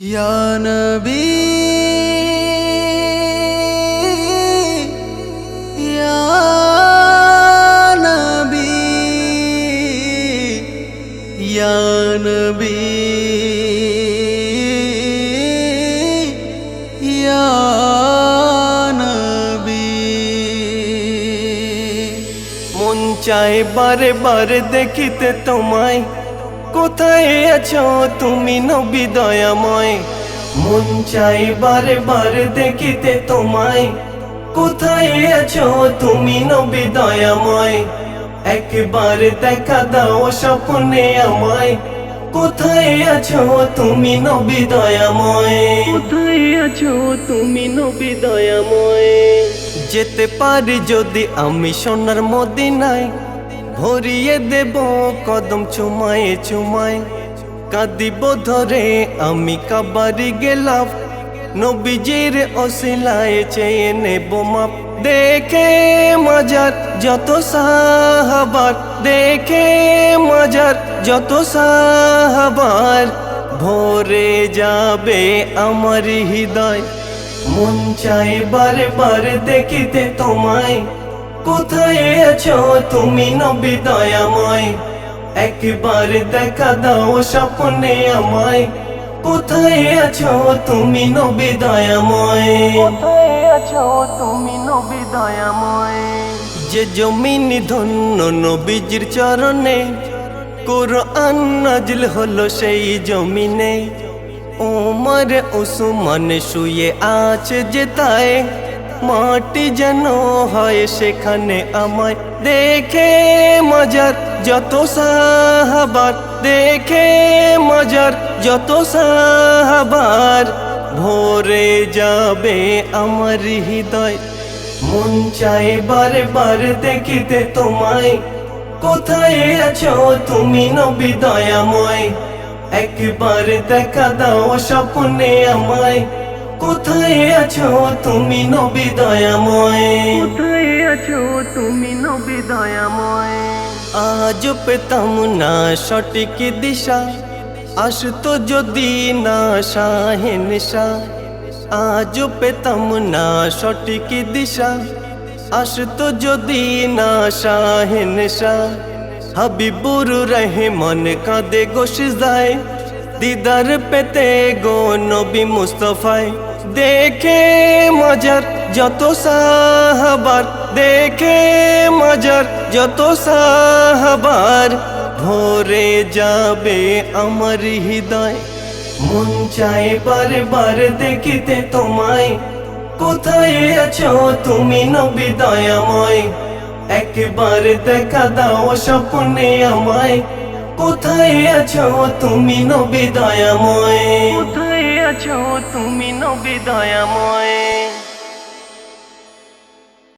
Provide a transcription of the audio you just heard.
يا نبي يا نبي يا نبي يا نبي মন চায় বারে বারে দেখিতে তোমায় কোথায় আছো তুমি নবী দয়াময়? মন চাই বারে বারে দেখিতে তোমায়। কোথায় আছো তুমি নবী দয়াময়? একবার দেখা দাও স্বপ্নে আমায়। কোথায় আছো তুমি নবী দয়াময়? কোথায় আছো তুমি নবী দয়াময়? যেতে পারি যদি আমি সোনার মদিনায়। ভরিয়ে দেব কদম চুমায়ে চুমায়। কাঁদিব ধরে আমি কাবারি গেলাম। নবীজির অসিলায় চেয়ে নেব মাপ। দেখে মজার যত সাহাবার, দেখে মাজার যত সাহাবার। ভরে যাবে আমার হৃদয়। মন চাই বারে বারে দেখিতে তোমায়। কোথায় আছো? তুমি নবী দয়াময়। একবার দেখা দাও স্বপ্নে আমায়। কোথায় আছো? তুমি নবী দয়াময়। কোথায় আছো? তুমি নবী দয়াময়। যে জমিন ধন্য নবীজির চরণে কোরআন নাজিল হলো সেই জমিনে। ওমর উসমান শুয়ে আছে যে তাই মাটি যেন হয় সেখানে আমায় দেখে মজার যত সাহাবার, দেখে মজার যত সাহাবার, ভরে যাবে আমার হৃদয়। মন চাই বারে বারে দেখিতে তোমায়। কোথায় আছো তুমি নবী দয়াময়? একবার দেখা দাও স্বপ্নে আমায়। কোথায় আছো তুমি নবী দয়াময়? কোথায় আছো তুমি নবী দয়াময়? আজ পেতাম না সঠিক দিশা আসতো যদি না শাহেন শাহ আজ পেতাম না সঠিক দিশা আসতো যদি না শাহেন শাহ হাবিবুর রহমান কাঁদে গোশ যায় দিদার পেতে গো নবী মুস্তফায়। দেখে মজার যত সাহাবার, দেখে মজার যত সাহাবার, ভরে যাবে আমার হৃদয়। মন চায় বারে বারে দেখিতে তোমায়। কোথায় আছো তুমি নবী দয়াময়? একবার দেখা দাও স্বপ্নে আমায়। কোথায় আছো তুমি নবী দয়াময়? কোথায় আছো তুমি নবী দয়াময়?